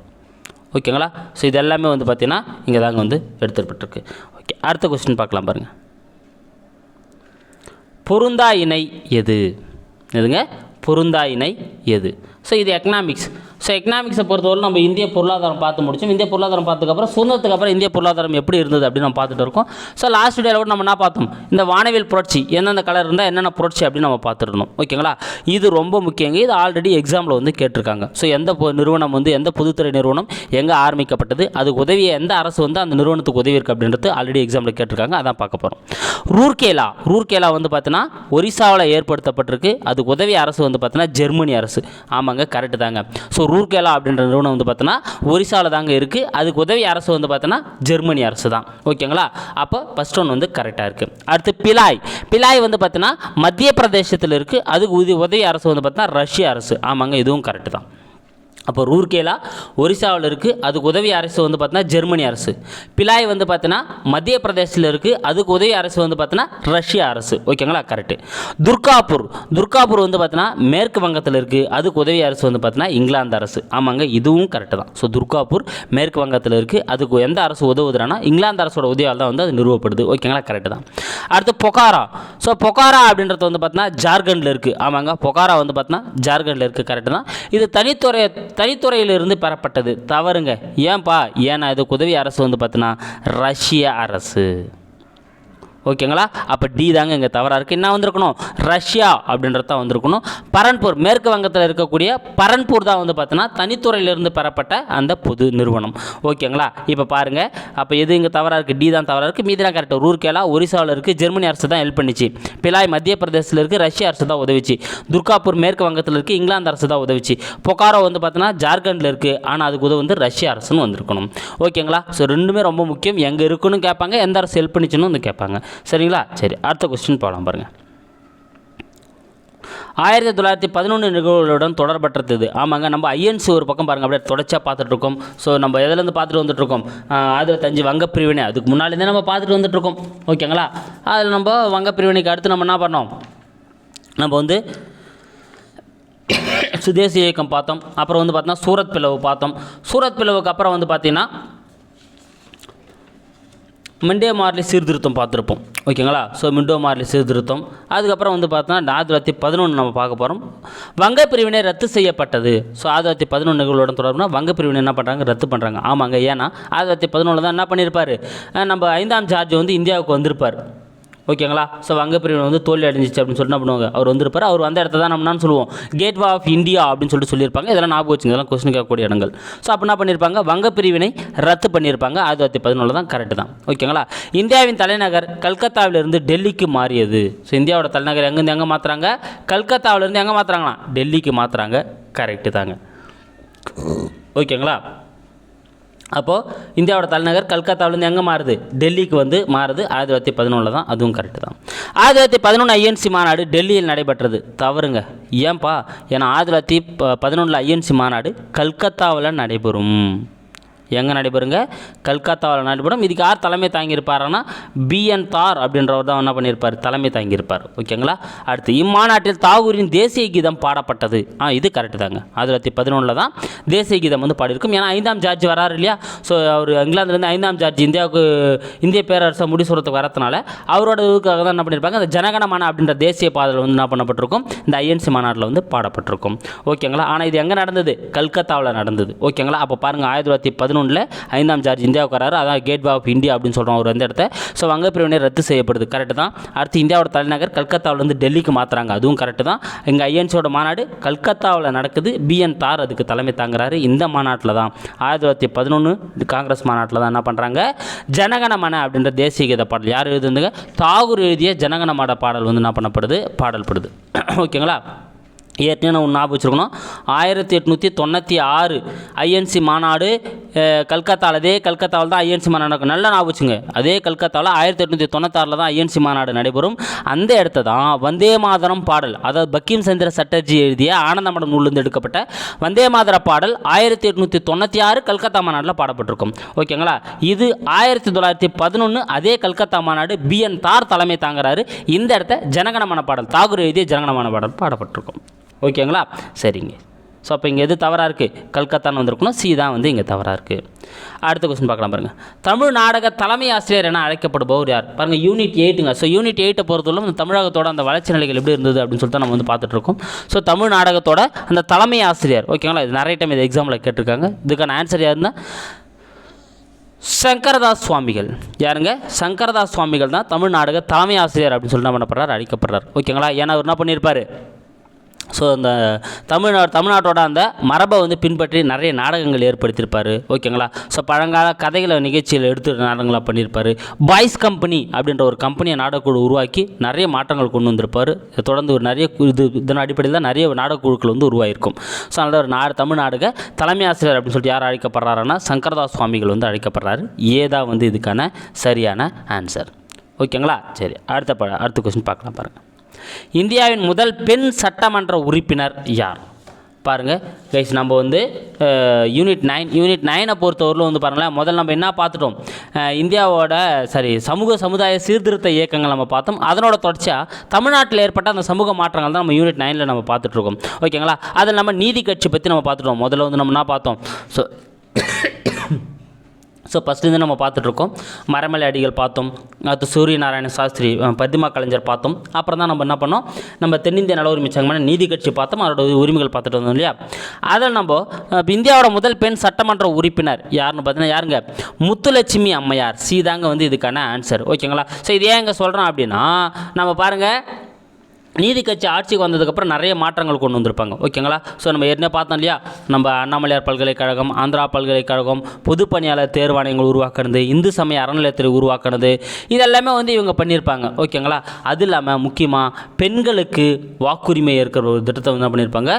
ஓகேங்களா? ஸோ இது எல்லாமே வந்து பார்த்திங்கன்னா இங்கே தாங்க வந்து எடுத்துப்பட்டிருக்கு ஓகே அடுத்த கொஸ்டின் பார்க்கலாம் பாருங்கள் பொருந்தா இணை எது? எதுங்க? பொருந்தா இணை எது? ஸோ இது எக்கனாமிக்ஸ் ஸோ எக்கனாமிக்ஸை பொறுத்தவரை நம்ம இந்திய பொருளாதாரம் பார்த்து முடிச்சோம். இந்திய பொருளாதாரம் பார்த்ததுக்கப்புறம் சுதந்திரத்துக்கு அப்புறம் இந்திய பொருளாதாரம் எப்படி இருந்தது அப்படின்னு நம்ம பார்த்துட்டு இருக்கோம். ஸோ லாஸ்ட் டேல கூட நம்ம என்ன பார்த்தோம்? இந்த வானவியல் புரட்சி எந்தெந்த கலர் இருந்தால் என்னென்ன புரட்சி அப்படின்னு நம்ம பார்த்துருந்தோம் ஓகேங்களா? இது ரொம்ப முக்கியங்க. இது ஆல்ரெடி எக்ஸாமில் வந்து கேட்டிருக்காங்க. ஸோ எந்த பொ- நிறுவனம் வந்து எந்த பொதுத்துறை நிறுவனம் எங்கே ஆரம்பிக்கப்பட்டது? அதுக்கு உதவிய எந்த அரசு வந்து அந்த நிறுவனத்துக்கு உதவி இருக்குது அப்படின்றது ஆல்ரெடி எக்ஸாமில் கேட்டிருக்காங்க. அதான் பார்க்க போகிறோம் ரூர்கேலா. ரூர்கேலா வந்து பார்த்தீங்கன்னா ஒரிசாவில் ஏற்படுத்தப்பட்டிருக்கு. அதுக்கு உதவி அரசு வந்து பார்த்தீங்கன்னா ஜெர்மனி அரசு. ஆமாங்க. கரெக்டு தாங்க. ஸோ ரூர்கேலா அப்படின்ற நிறுவனம் வந்து பார்த்தோன்னா ஒரிசாவில் தாங்க இருக்குது அதுக்கு உதவி அரசு வந்து பார்த்தோன்னா ஜெர்மனி அரசு தான். ஓகேங்களா அப்போ ஃபஸ்ட் ஒன் வந்து கரெக்டாக இருக்குது அடுத்து பிலாய். பிலாய் வந்து பார்த்தோன்னா மத்திய பிரதேசத்தில் இருக்குது அதுக்கு உதவி உதவி அரசு வந்து பார்த்தோன்னா ரஷ்ய அரசு. ஆமாங்க இதுவும் கரெக்டு தான். அப்போ ரூர்கேலா ஒரிசாவில் இருக்குது அதுக்கு உதவி அரசு வந்து பார்த்தீங்கன்னா ஜெர்மனி அரசு. பிலாய் வந்து பார்த்தீங்கன்னா மத்திய பிரதேசத்தில் இருக்குது அதுக்கு உதவி அரசு வந்து பார்த்தீங்கன்னா ரஷ்யா அரசு. ஓகேங்களா? கரெக்டு துர்காப்பூர் துர்காப்பூர் வந்து பார்த்தீங்கன்னா மேற்கு வங்கத்தில் இருக்குது அதுக்கு உதவி அரசு வந்து பார்த்தீங்கன்னா இங்கிலாந்து அரசு. ஆமாங்க இதுவும் கரெக்டு தான். ஸோ துர்காப்பூர் மேற்கு வங்கத்தில் இருக்குது அதுக்கு எந்த அரசு உதவுதுன்னா இங்கிலாந்து அரசோட உதவியால் தான் வந்து அது நிறுவப்படுது. ஓகேங்களா? கரெக்டு தான். அடுத்து பொக்காரா. ஸோ பொக்காரா அப்படின்றது வந்து பார்த்தீங்கன்னா ஜார்க்கண்டில் இருக்குது ஆமாங்க பொக்காரா வந்து பார்த்தீங்கன்னா ஜார்க்கண்டில் இருக்குது கரெக்டு தான். இது தனித்துறை தனித்துறையிலிருந்து பெறப்பட்டது. தவறுங்க. ஏன்பா? ஏன்னா இதுக்கு உதவி அரசு வந்து பார்த்தீங்கன்னா ரஷ்ய அரசு. ஓகேங்களா? அப்போ டி தாங்க இங்கே தவறாக இருக்குது என்ன வந்திருக்கணும்? ரஷ்யா அப்படின்றது தான் வந்திருக்கணும். பரன்பூர் மேற்கு வங்கத்தில் இருக்கக்கூடிய பரன்பூர் தான் வந்து பார்த்தீங்கன்னா தனித்துறையிலிருந்து பெறப்பட்ட அந்த பொது நிறுவனம். ஓகேங்களா? இப்போ பாருங்கள் அப்போ எது இங்கே தவறாக இருக்குது டி தான் தவறாக இருக்குது மீதிலாம் கரெக்டாக ரூர்கேலா ஒரிசாவில் இருக்குது ஜெர்மனி அரசு தான் ஹெல்ப் பண்ணிச்சு. பிலாய் மத்திய பிரதேசத்தில் இருக்குது ரஷ்ய அரசு தான் உதவிச்சு. துர்காப்பூர் மேற்கு வங்கத்தில் இருக்குது இங்கிலாந்து அரசு தான் உதவிச்சு. பொக்காரோ வந்து பார்த்தீங்கன்னா ஜார்க்கண்டில் இருக்குது ஆனால் அதுக்கு உதவு வந்து ரஷ்ய அரசுன்னு வந்திருக்கணும். ஓகேங்களா? ஸோ ரெண்டுமே ரொம்ப முக்கியம். எங்கே இருக்குன்னு கேட்பாங்க எந்த அரசு ஹெல்ப் பண்ணிச்சுன்னு வந்து கேட்பாங்க சரிங்களா? சரி அடுத்த கொஸ்டின் போகலாம் பாருங்கள் ஆயிரத்தி தொள்ளாயிரத்தி பதினொன்று நிகழ்வுகளுடன் தொடர்பற்றது. இது ஆமாங்க நம்ம ஐஎன்சி ஒரு பக்கம் பாருங்கள் அப்படியே தொடர்ச்சியாக பார்த்துட்டு இருக்கோம் ஸோ நம்ம எதுலேருந்து பார்த்துட்டு வந்துட்ருக்கோம்? இருக்கோம் தஞ்சு வங்க பிரிவினை அதுக்கு முன்னாலேருந்தே நம்ம பார்த்துட்டு வந்துட்ருக்கோம். ஓகேங்களா? அதில் நம்ம வங்க பிரிவினைக்கு அடுத்து நம்ம என்ன பண்ணோம்? நம்ம வந்து சுதேசி இயக்கம் பார்த்தோம். அப்புறம் வந்து பார்த்தோன்னா சூரத் பிளவு பார்த்தோம். சூரத் பிளவுக்கு அப்புறம் வந்து பார்த்திங்கன்னா மிண்டே மார்லி சீர்திருத்தம் பார்த்துருப்போம். ஓகேங்களா? ஸோ மிண்டோ மார்லி சீர்திருத்தம். அதுக்கப்புறம் வந்து பார்த்தோன்னா ஆயிரத்தி தொள்ளாயிரத்தி பதினொன்று நம்ம பார்க்க போகிறோம் வங்க பிரிவினை ரத்து செய்யப்பட்டது. ஸோ ஆயிரத்தி தொள்ளாயிரத்தி பதினொன்றுகளோட தொடர்புனா வங்க பிரிவினை என்ன பண்ணுறாங்க ரத்து பண்ணுறாங்க ஆமாங்க ஏன்னா ஆயிரத்தி தொள்ளாயிரத்தி பதினொன்று தான் என்ன பண்ணியிருப்பார் நம்ம ஐந்தாம் ஜார்ஜ் வந்து இந்தியாவுக்கு வந்திருப்பார். ஓகேங்களா? ஸோ வங்கப்பரிவினை வந்து தோல்வி அடைஞ்சிச்சு அப்படின்னு சொல்லிட்டு என்ன பண்ணுவாங்க? அவர் வந்திருப்பார். அவர் வந்த இடத்த தான் நம்ம சொல்லுவோம். கேட் ஆஃப் இந்தியா அப்படின்னு சொல்லிட்டு சொல்லியிருப்பாங்க. இதெல்லாம் ஞாபகம் வச்சுங்க. இதெல்லாம் கொஸ்டின் கேட்கக்கூடிய இடங்கள். ஸோ அப்போ என்ன பண்ணியிருப்பாங்க? வங்க பிரிவினை ரத்து பண்ணியிருப்பாங்க. ஆயிரத்தி தொள்ளாயிரத்தி பதினொன்று தான் கரெக்டு தான். ஓகேங்களா? இந்தியாவின் தலைநகர் கல்கத்தாவிலிருந்து டெல்லிக்கு மாறியது. ஸோ இந்தியாவோட தலைநகர் எங்கேருந்து எங்கே மாற்றுறாங்க கல்கத்தாவிலேருந்து எங்கே மாற்றுறாங்களா டெல்லிக்கு மாற்றுறாங்க கரெக்டு தாங்க. ஓகேங்களா? அப்போது இந்தியாவோட தலைநகர் கல்கத்தாவிலேருந்து எங்கே மாறுது? டெல்லிக்கு வந்து மாறுது. ஆயிரத்தி தொள்ளாயிரத்தி பதினொன்றில் தான். அதுவும் கரெக்டு தான். ஆயிரத்தி தொள்ளாயிரத்தி பதினொன்று ஐஎன்சி மாநாடு டெல்லியில் நடைபெற்றது. தவறுங்க. ஏன்பா? ஏன்னா ஆயிரத்தி தொள்ளாயிரத்தி ப பதினொன்றில் ஐஎன்சி மாநாடு கல்கத்தாவில் நடைபெறும். எங்கே நடைபெறுங்க? கல்கத்தாவில் நடைபெறும். இதுக்கு யார் தலைமை தாங்கியிருப்பாருன்னா பிஎன் தார் அப்படின்றவர் தான் என்ன பண்ணியிருப்பார்? தலைமை தாங்கியிருப்பார். ஓகேங்களா? அடுத்து இம்மாநாட்டில் தாகூரின் தேசிய கீதம் பாடப்பட்டது. ஆ இது கரெக்டு தாங்க. ஆயிரத்தி தொள்ளாயிரத்தி பதினொன்றில் தான் தேசிய கீதம் வந்து பாடியிருக்கும். ஏன்னா ஐந்தாம் ஜார்ஜ் வராரு இல்லையா? ஸோ அவர் இங்கிலாந்துலேருந்து ஐந்தாம் ஜார்ஜ் இந்தியாவுக்கு இந்திய பேரரசை முடிசூரத்துக்கு வரதுனால அவரோட இதுக்காக தான் என்ன பண்ணியிருப்பாங்க? அந்த ஜனகணமான அப்படின்ற தேசிய பாடல் வந்து என்ன பண்ணப்பட்டிருக்கும்? இந்த ஐஎன்சி மாநாட்டில் வந்து பாடப்பட்டிருக்கும். ஓகேங்களா? ஆனால் இது எங்கே நடந்தது? கல்கத்தாவில் நடந்தது. ஓகேங்களா? அப்போ பாருங்கள் ஆயிரத்தி தொள்ளாயிரத்தி பதினொன்று பதினொன்றில் ஐந்தாம் ஜார்ஜ் இந்தியாவுக்கு வராரு அதான் கேட்வே ஆஃப் இந்தியா அப்படின்னு சொல்கிறோம் அவர் அந்த இடத்த. ஸோ வங்க பிரிவினை ரத்து செய்யப்படுது. கரெக்டு தான். அடுத்து இந்தியாவோட தலைநகர் கல்கத்தாவிலேருந்து டெல்லிக்கு மாற்றுறாங்க அதுவும் கரெக்டு தான். எங்கள் ஐஎன்சியோட மாநாடு கல்கத்தாவில் நடக்குது. பிஎன் தார் அதுக்கு தலைமை தாங்குறாரு. இந்த மாநாட்டில் தான். ஆயிரத்தி தொள்ளாயிரத்தி பதினொன்று காங்கிரஸ் மாநாட்டில் தான் என்ன பண்ணுறாங்க ஜனகணமன அப்படின்ற தேசிய கீத பாடல். யார் எழுதுந்துங்க தாகூர் எழுதிய ஜனகணமன பாடல் வந்து என்ன பண்ணப்படுது? பாடல்படுது ஓகேங்களா? ஏற்கனவே நான் ஒன்று ஞாபகம் வச்சுருக்கணும். ஆயிரத்தி எட்நூற்றி தொண்ணூற்றி ஆறு ஐஎன்சி மாநாடு கல்கத்தாவில் அதே கல்கத்தாவில் தான் ஐஎன்சி மாநாடு நடக்கும். நல்லா ஞாபகம் வச்சுங்க. அதே கல்கத்தாவில் ஆயிரத்தி எட்நூற்றி தொண்ணூத்தாறில் தான் ஐஎன்சி மாநாடு நடைபெறும். அந்த இடத்த தான் வந்தே மாதரம் பாடல் அதாவது பக்கீம் சந்திர சட்டர்ஜி எழுதிய ஆனந்தமடம் நூலிருந்து எடுக்கப்பட்ட வந்தே மாதர பாடல் ஆயிரத்தி எட்நூற்றி தொண்ணூற்றி ஆறு கல்கத்தா மாநாட்டில் பாடப்பட்டிருக்கும். ஓகேங்களா? இது ஆயிரத்தி தொள்ளாயிரத்தி பதினொன்று அதே கல்கத்தா மாநாடு பிஎன் தார் தலைமை தாங்குறாரு. இந்த இடத்த ஜனகணமான பாடல் தாகூர் எழுதிய ஜனகணமான பாடல் பாடப்பட்டிருக்கும். ஓகேங்களா? சரிங்க. ஸோ அப்போ இங்கே எது தவறாக இருக்குது கல்கத்தான்னு வந்திருக்கணும். சி தான் வந்து இங்கே தவறாக இருக்குது அடுத்த கொஸ்டின் பார்க்கலாம் பாருங்கள் தமிழ் நாடக தலைமை ஆசிரியர் என அழைக்கப்படுபவர் யார்? பாருங்கள் யூனிட் எயிட்டுங்க ஸோ யூனிட் எயிட்டை பொறுத்தவரை இந்த தமிழகத்தோட அந்த வளர்ச்சி நிலைகள் எப்படி இருந்தது அப்படின்னு சொல்லிட்டு நம்ம வந்து பார்த்துட்ருக்கோம் ஸோ தமிழ் நாடகத்தோட அந்த தலைமை ஆசிரியர் ஓகேங்களா? இது நிறைய டைம் இது எக்ஸாமில் கேட்டிருக்காங்க. இதுக்கான ஆன்சர் யாருன்னா? சங்கரதாஸ் சுவாமிகள். யாருங்க? சங்கரதாஸ் சுவாமிகள் தான் தமிழ் நாடக தலைமை ஆசிரியர் அப்படின்னு சொல்லி என்ன பண்ணப்படுறார் அழைக்கப்படுறார். ஓகேங்களா? ஏன்னா அவர் என்ன பண்ணியிருப்பார்? ஸோ அந்த தமிழ்நாடு தமிழ்நாட்டோட அந்த மரபை வந்து பின்பற்றி நிறைய நாடகங்கள் ஏற்படுத்தியிருப்பார். ஓகேங்களா? ஸோ பழங்கால கதைகளை நிகழ்ச்சியில் எடுத்து நாடகங்களாக பண்ணியிருப்பார். பாய்ஸ் கம்பெனி அப்படின்ற ஒரு கம்பெனியை நாடகக்குழு உருவாக்கி நிறைய மாற்றங்கள் கொண்டு வந்திருப்பார். தொடர்ந்து ஒரு நிறைய இது இதன் அடிப்படையில் தான் நிறைய நாடகக்குழுக்கள் வந்து உருவாயிருக்கும். ஸோ அதனால் ஒரு நாடு தமிழ் நாடக தலைமை ஆசிரியர் அப்படின்னு சொல்லிட்டு யார் அழைக்கப்படுறாருன்னா சங்கரதாஸ் சுவாமிகள் வந்து அழைக்கப்படுறாரு. ஏதா வந்து இதுக்கான சரியான ஆன்சர் ஓகேங்களா? சரி அடுத்த ப அடுத்த கொஸ்டின் பார்க்கலாம் பாருங்கள் இந்தியாவின் முதல் பெண் சட்டமன்ற உறுப்பினர் யார்? பாருங்கள் கைஸ் நம்ம வந்து யூனிட் நைன் யூனிட் நைனை பொறுத்தவரையிலும் வந்து பாருங்களேன் முதல்ல நம்ம என்ன பார்த்துட்டோம்? இந்தியாவோட சரி சமூக சமுதாய சீர்திருத்த இயக்கங்கள் நம்ம பார்த்தோம். அதனோட தொடர்ச்சியாக தமிழ்நாட்டில் ஏற்பட்ட அந்த சமூக மாற்றங்கள் தான் நம்ம யூனிட் நைனில் நம்ம பார்த்துட்ருக்கோம் ஓகேங்களா அதில் நம்ம நீதி கட்சி பற்றி நம்ம பார்த்துட்டோம். முதல்ல வந்து நம்ம என்ன பார்த்தோம்? ஸோ ஸோ ஃபஸ்ட்லேருந்து நம்ம பார்த்துட்ருக்கோம். மரமலை அடிகள் பார்த்தோம். அடுத்து சூரிய நாராயண சாஸ்திரி அஹ், பத்திமா கலைஞர் பார்த்தோம். அப்புறம் தான் நம்ம என்ன பண்ணோம்? நம்ம தென்னிந்திய நல உரிமை சங்கமான நீதி கட்சி பார்த்தோம். அதோட உரிமைகள் பார்த்துட்டு வந்தோம் இல்லையா? அதில் நம்ம இந்தியாவோட முதல் பெண் சட்டமன்ற உறுப்பினர் யாருன்னு பார்த்தீங்கன்னா யாருங்க? முத்துலட்சுமி அம்மையார். சீதாங்க வந்து இதுக்கான ஆன்சர் ஓகேங்களா ஸோ இது ஏன் இங்கே சொல்கிறோம் அப்படின்னா நம்ம பாருங்கள் நீதி கட்சி ஆட்சிக்கு வந்ததுக்கப்புறம் நிறைய மாற்றங்கள் கொண்டு வந்திருப்பாங்க. ஓகேங்களா? ஸோ நம்ம ஏற்கனவே பார்த்தோம் இல்லையா? நம்ம அண்ணாமலையார் பல்கலைக்கழகம் ஆந்திரா பல்கலைக்கழகம் பொதுப்பணியாளர் தேர்வாணையங்கள் உருவாக்குறது இந்து சமய அறநிலையத்துறை உருவாக்குனது இதெல்லாமே வந்து இவங்க பண்ணியிருப்பாங்க. ஓகேங்களா? அது இல்லாமல் முக்கியமாக பெண்களுக்கு வாக்குரிமை ஏற்கிற ஒரு திட்டத்தை வந்து என்ன பண்ணியிருப்பாங்க?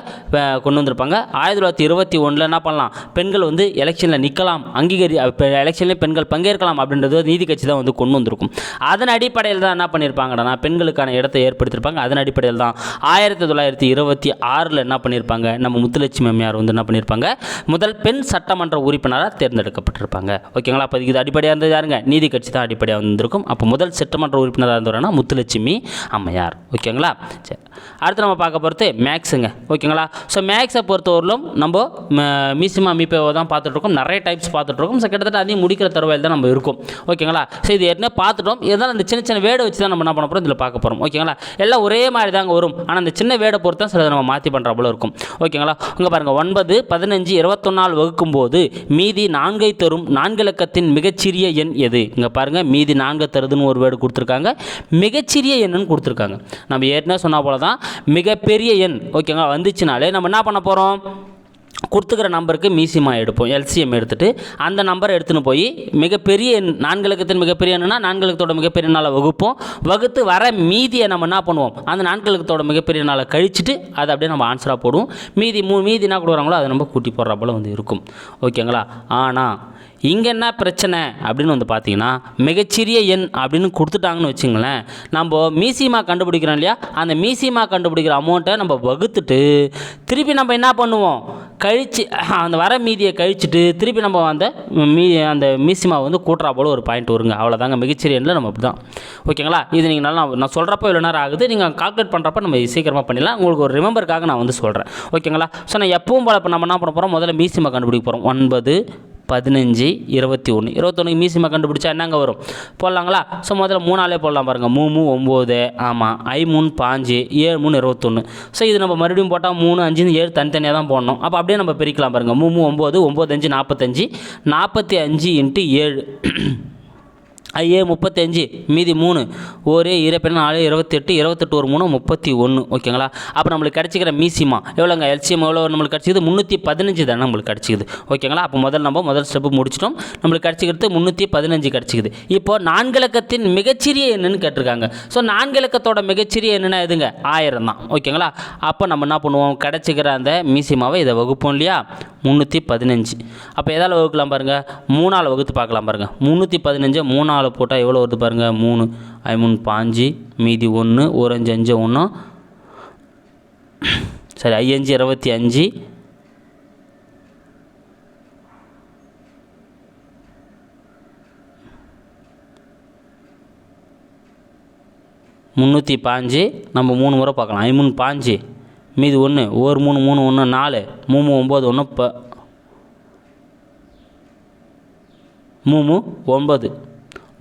கொண்டு வந்திருப்பாங்க. ஆயிரத்தி தொள்ளாயிரத்தி இருபத்தி ஒன்றில் என்ன பண்ணலாம்? பெண்கள் வந்து எலெக்ஷனில் நிற்கலாம் அங்கீகரி எலெக்ஷன்லேயே பெண்கள் பங்கேற்கலாம் அப்படின்றது நீதி கட்சி தான் வந்து கொண்டு வந்திருக்கும். அதன் அடிப்படையில் தான் என்ன பண்ணியிருப்பாங்கன்னா பெண்களுக்கான இடத்தை ஏற்படுத்தியிருப்பாங்க. அதன் அடிப்படையில் தான் ஆயிரத்தி தொள்ளாயிரத்தி இருபத்தி ஆறில் என்ன பண்ணியிருப்பாங்க? நம்ம முத்துலட்சுமி அம்மையார் வந்து என்ன பண்ணியிருப்பாங்க? முதல் பெண் சட்டமன்ற உறுப்பினராக தேர்ந்தெடுக்கப்பட்டிருப்பாங்க. ஓகேங்களா? அப்போ இது அடிப்படையாக இருந்தது யாருங்க? நீதி கட்சி தான் அடிப்படையாக வந்திருக்கும். அப்போ முதல் சட்டமன்ற உறுப்பினராக இருந்தவரனா முத்துலட்சுமி அம்மையார். ஓகேங்களா? சரி. அடுத்து நம்ம பார்க்க போகிறது மேக்ஸுங்க. ஓகேங்களா? ஸோ மேக்ஸை பொறுத்தவரையிலும் நம்ம ம- மீசிமா மீப்பேவை தான் பார்த்துட்ருக்கோம். நிறைய டைப்ஸ் பார்த்துட்ருக்கோம். ஸோ கிட்டத்தட்ட அதையும் முடிக்கிற தருவாயில் தான் நம்ம இருக்கும். ஓகேங்களா? ஸோ இது ஏற்கனவே பார்த்துட்டோம். இருந்தாலும் அந்த சின்ன சின்ன வேர்டு வச்சு தான் நம்ம என்ன பண்ண போகிறோம் இதில் பார்க்க போகிறோம் ஓகேங்களா? எல்லாம் ஒரே மாதிரி தாங்க வரும். ஆனால் அந்த சின்ன வேடை பொறுத்து தான் சிலதை நம்ம மாற்றி பண்ணுற போல இருக்கும். ஓகேங்களா? இங்கே பாருங்கள் ஒன்பது பதினஞ்சு இருபத்தொன்னால் வகுக்கும் போது மீதி நான்கை தரும் நான்கு இலக்கத்தின் மிகச்சிறிய எண் எது? இங்கே பாருங்கள் மீதி நான்கு தருதுன்னு ஒரு வேர்டு கொடுத்துருக்காங்க. மிகச்சிறிய எண்ணுன்னு கொடுத்துருக்காங்க. நம்ம ஏற்கனவே சொன்ன போல தான் மிகப்பெரிய எண். ஓகேங்களா? வந்துச்சுனாலே நம்ம என்ன பண்ண போகிறோம் கொடுத்துக்கிற நம்பருக்கு மீசிமா எடுப்போம் எல்சிஎம் எடுத்துகிட்டு அந்த நம்பரை எடுத்துன்னு போய் மிகப்பெரிய எண் நான்கு இலக்கத்தின் மிகப்பெரிய என்னன்னா நான்கு இலக்கத்தோட மிகப்பெரிய நாளை வகுப்போம். வகுத்து வர மீதியை நம்ம என்ன பண்ணுவோம்? அந்த நான்கு இலக்கத்தோட மிகப்பெரிய நாளை கழிச்சுட்டு அதை அப்படியே நம்ம ஆன்சராக போடுவோம். மீதி மூ மீதி என்ன கொடுக்குறாங்களோ அதை நம்ம கூட்டி போடுற போல் வந்து இருக்கும். ஓகேங்களா? ஆனால் இங்கே என்ன பிரச்சனை அப்படின்னு வந்து பார்த்தீங்கன்னா மிகச்சிறிய எண் அப்படின்னு கொடுத்துட்டாங்கன்னு வச்சுங்களேன். நம்ம மீசிமா கண்டுபிடிக்கிறோம் இல்லையா? அந்த மீசிமா கண்டுபிடிக்கிற அமௌண்ட்டை நம்ம வகுத்துட்டு திருப்பி நம்ம என்ன பண்ணுவோம்? கழிச்சு அந்த வர மீதியை கழிச்சுட்டு திருப்பி நம்ம அந்த மீ அந்த மீசிமா வந்து கூட்டுறா போல ஒரு பாயிண்ட் வருங்க. அவ்வளோதாங்க மிகச்சிறிய எண்ணில் நம்ம அப்படி தான் ஓகேங்களா? இது நீங்கள் நல்லா நான் சொல்கிறப்ப இவ்வளோ நேரம் ஆகுது. நீங்கள் கால்குலேட் பண்ணுறப்ப நம்ம சீக்கிரமாக பண்ணிடலாம். உங்களுக்கு ஒரு ரிமெம்பருக்காக நான் வந்து சொல்கிறேன் ஓகேங்களா? ஸோ நான் எப்பவும் போல இப்போ நம்ம என்ன பண்ண போகிறோம் முதல்ல மீசிமா கண்டுபிடிக்க போகிறோம் ஒன்பது பதினஞ்சு இருபத்தி ஒன்று. இருபத்தொன்று மீசிமா கண்டுபிடிச்சா என்னங்க வரும்? போடலாங்களா? ஸோ முதல்ல மூணாலே போடலாம் பாருங்கள் மூணு ஒம்பது ஆமாம் ஐ மூணு பாஞ்சு ஏழு மூணு இருபத்தொன்று ஸோ இது நம்ம மறுபடியும் போட்டால் மூணு அஞ்சு ஏழு தனித்தனியாக தான் போடணும். அப்போ அப்படியே நம்ம பிரிக்கலாம் பாருங்கள் மூணு ஒம்பது ஒம்பது அஞ்சு நாற்பத்தஞ்சு நாற்பத்தி அஞ்சு இன்ட்டு ஏழு. ஐஏ முப்பத்தஞ்சு மீதி மூணு. ஒரு இருபத்தி நாலு இருபத்தெட்டு இருபத்தெட்டு ஒரு மூணு முப்பத்தி ஒன்று ஓகேங்களா? அப்போ நம்மளுக்கு கிடச்சிக்கிற மீசிமா எவ்வளோங்க? எல்சிஎம் எவ்வளோ நம்மளுக்கு கிடச்சிது முந்நூற்றி பதினஞ்சு தானே நம்மளுக்கு கிடச்சிக்குது. ஓகேங்களா? அப்போ முதல் நம்ம முதல் ஸ்டெப்பு முடிச்சிட்டோம். நம்மளுக்கு கிடச்சிக்கிறது முந்நூற்றி பதினஞ்சு கிடச்சிக்குது. இப்போது நான்கிழக்கத்தின் மிகச்சிறிய என்னன்னு கேட்டிருக்காங்க. ஸோ நான்கிழக்கத்தோட மிகச்சிறிய எண்ணுனா எதுங்க? ஆயிரம் தான். ஓகேங்களா? அப்போ நம்ம என்ன பண்ணுவோம்? கிடச்சிக்கிற அந்த மீசிமாவை இதை வகுப்போம் இல்லையா? முந்நூற்றி பதினஞ்சு அப்போ எதால் வகுக்கலாம் பாருங்கள் மூணால் வகுத்து பார்க்கலாம் பாருங்கள் முந்நூற்றி பதினஞ்சு மூணால் போட்டால் எவ்வளோ வருது பாருங்கள் மூணு. ஐமூணு பாஞ்சு மீதி ஒன்று ஒரு அஞ்சு அஞ்சு ஒன்று சரி ஐயஞ்சு இருபத்தி அஞ்சு. முந்நூற்றி பாஞ்சு. நம்ம மூணு முறை பார்க்கலாம். ஐமூணு பாஞ்சு மீதி ஒன்று ஒரு மூணு மூணு ஒன்று நாலு. மூணு ஒம்பது ஒன்று ப மூணு ஒன்பது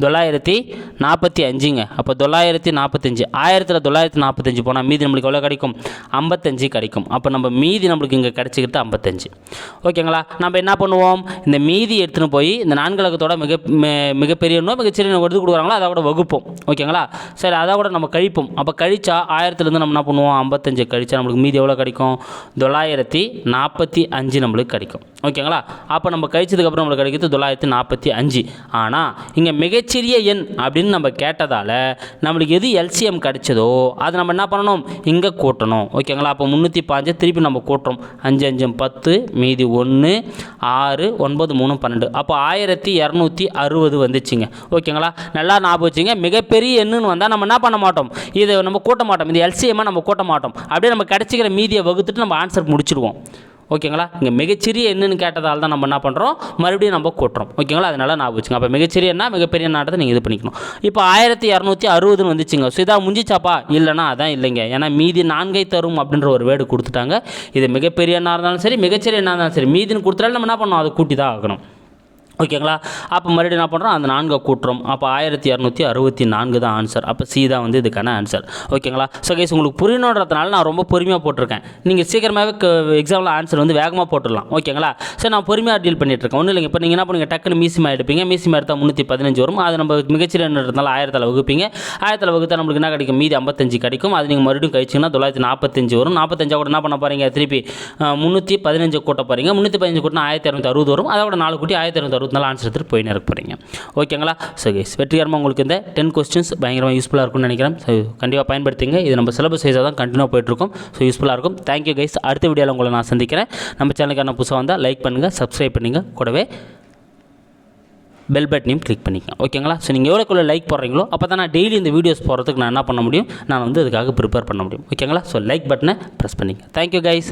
தொள்ளாயிரத்தி நாற்பத்தி அஞ்சுங்க. அப்போ தொள்ளாயிரத்தி நாற்பத்தஞ்சு ஆயிரத்தில் தொள்ளாயிரத்தி நாற்பத்தஞ்சு போனால் மீதி நம்மளுக்கு எவ்வளோ கிடைக்கும்? ஐம்பத்தஞ்சு கிடைக்கும். அப்போ நம்ம மீதி நம்மளுக்கு இங்கே கிடச்சிக்கிட்டு ஐம்பத்தஞ்சு. ஓகேங்களா? நம்ம என்ன பண்ணுவோம்? இந்த மீதி எடுத்துன்னு போய் இந்த நான்கு மிக மிகப்பெரிய எண்ணோ மிகச்சிறிய எடுத்து கொடுக்குறாங்களோ அதை கூட வகுப்போம். ஓகேங்களா? சரி அதை கூட நம்ம கழிப்போம். அப்போ கழிச்சா ஆயிரத்துலேருந்து நம்ம என்ன பண்ணுவோம்? ஐம்பத்தஞ்சு கழிச்சா நம்மளுக்கு மீதி எவ்வளோ கிடைக்கும்? தொள்ளாயிரத்தி நாற்பத்தி அஞ்சு நம்மளுக்கு கிடைக்கும். ஓகேங்களா? அப்போ நம்ம கழிச்சதுக்கப்புறம் நம்மளுக்கு கிடைக்கிறது தொள்ளாயிரத்தி நாற்பத்தி அஞ்சு. ஆனால் இங்கே மிகச்சிறிய எண் அப்படின்னு நம்ம கேட்டதால் நம்மளுக்கு எது எல்சிஎம் கிடைச்சதோ அதை நம்ம என்ன பண்ணணும்? இங்கே கூட்டணும். ஓகேங்களா அப்போ முந்நூற்றி பாஞ்சு திருப்பி நம்ம கூட்டுறோம். அஞ்சு அஞ்சு பத்து மீதி ஒன்று ஆறு ஒன்பது மூணு பன்னெண்டு. அப்போ ஆயிரத்தி இரநூத்தி அறுபது வந்துச்சுங்க. ஓகேங்களா நல்லா ஞாபகம் வச்சுங்க. மிகப்பெரிய எண்ணுன்னு வந்தால் நம்ம என்ன பண்ண மாட்டோம்? இதை நம்ம கூட்ட மாட்டோம். இது எல்சிஎம்மாக நம்ம கூட்ட மாட்டோம். அப்படியே நம்ம கிடச்சிக்கிற மீதியை வகுத்துட்டு நம்ம ஆன்சர் முடிச்சிடுவோம் ஓகேங்களா? இங்கே மிகச்சிறிய என்னன்னு கேட்டதால் தான் நம்ம என்ன பண்ணுறோம் மறுபடியும் நம்ம கூட்டுறோம். ஓகேங்களா? அதனால நான் வச்சுங்க அப்போ மிகச்சிறியன்னா மிகப்பெரிய நாட்டத்தை நீங்கள் இது பண்ணிக்கணும். இப்போ ஆயிரத்தி இரநூத்தி அறுபதுன்னு வந்துச்சுங்க. ஸோ இதாக முடிஞ்சிச்சாப்பா இல்லைனா அதான் இல்லைங்க. ஏன்னா மீதி நான்கை தரும் அப்படின்ற ஒரு வேர்டு கொடுத்துட்டாங்க. இது மிகப்பெரிய என்ன இருந்தாலும் சரி மிகச்சிறிய என்ன இருந்தாலும் சரி மீதின்னு கொடுத்தாலும் நம்ம என்ன பண்ணணும்? அதை கூட்டி தான் ஆகணும். ஓகேங்களா? அப்போ மறுபடியும் என்ன பண்ணுறோம் அந்த நான்கை கூட்டுறோம். அப்போ ஆயிரத்தி இரநூத்தி அறுபத்தி நான்கு தான் ஆன்சர் அப்போ சி தான் வந்து இதுக்கான ஆன்சர் ஓகேங்களா? ஸோ கைஸ் உங்களுக்கு புரியணுன்றதுனால நான் ரொம்ப பொறுமையாக போட்டிருக்கேன். நீங்கள் சீக்கிரமாகவே எக்ஸாமில் ஆன்சர் வந்து வேகமாக போட்டுடலாம். ஓகேங்களா? சார் நான் பொறுமையாக டீல் பண்ணிகிட்ருக்கேன் ஒன்றும் இல்லைங்க. இப்போ நீங்கள் என்ன பண்ணுங்க? டக்குன்னு மீசிமா எடுப்பீங்க. மீசிமா எடுத்தால் முந்நூற்றி பதினஞ்சு வரும். அது நம்ம மிகச்சிறன்றதுனால ஆயிரத்தில் வகுப்பீங்க. ஆயிரத்தில் வகுத்தா நம்மளுக்கு என்ன கிடைக்கும்? மீதி ஐம்பத்தஞ்சு கிடைக்கும். அது நீங்கள் மறுபடியும் கழிச்சிங்கன்னா தொள்ளாயிரத்தி நாற்பத்தஞ்சு வரும். நாற்பத்தஞ்சா கூட என்ன பண்ண போகிறீங்க திருப்பி முந்நூற்றி பதினஞ்சு கூட்ட போகிறீங்க முந்நூற்றி பதினஞ்சு கூட்டினா ஆயிரத்தி இரநூத்தி அறுபது வரும். அதோட நாலு கூட்டி ஆயிரத்தி இரநூத்தி இருந்தாலும் நாலு ஆன்சர் எடுத்துகிட்டு போயின்னு இருக்க போகிறீங்க ஓகேங்களா ஸோ கைஸ் வெற்றிகரமாக உங்களுக்கு இந்த டென் கொஸ்டின்ஸ் பயங்கரமாக யூஸ்ஃபுல்லாக இருக்கும்னு நினைக்கிறேன். ஸோ கண்டிப்பாக பயன்படுத்திங்க இது நம்ம சிலபஸ் வைஸாக தான் கண்டினியூ போயிட்டுருக்கோம். ஸோ யூஸ்ஃபுல்லாக இருக்கும். தேங்க்யூ கைஸ் அடுத்த வீடியோவில் உங்களை நான் சந்திக்கிறேன். நம்ம சேனலுக்கான புதுசாக வந்தால் லைக் பண்ணுங்கள் சப்ஸ்கிரைப் பண்ணுங்கள் கூடவே பெல் பட்டனையும் கிளிக் பண்ணிக்கங்க. ஓகேங்களா ஸோ நீங்கள் எவ்வளோக்குள்ளே லைக் போடுறீங்களோ அப்போ தான் நான் டெய்லி இந்த வீடியோஸ் போகிறதுக்கு நான் என்ன பண்ண முடியும்? நான் வந்து அதுக்காக ப்ரிப்பேர் பண்ண முடியும். ஓகேங்களா ஸோ லைக் பட்டனை ப்ரெஸ் பண்ணிங்க தேங்க்யூ கைஸ்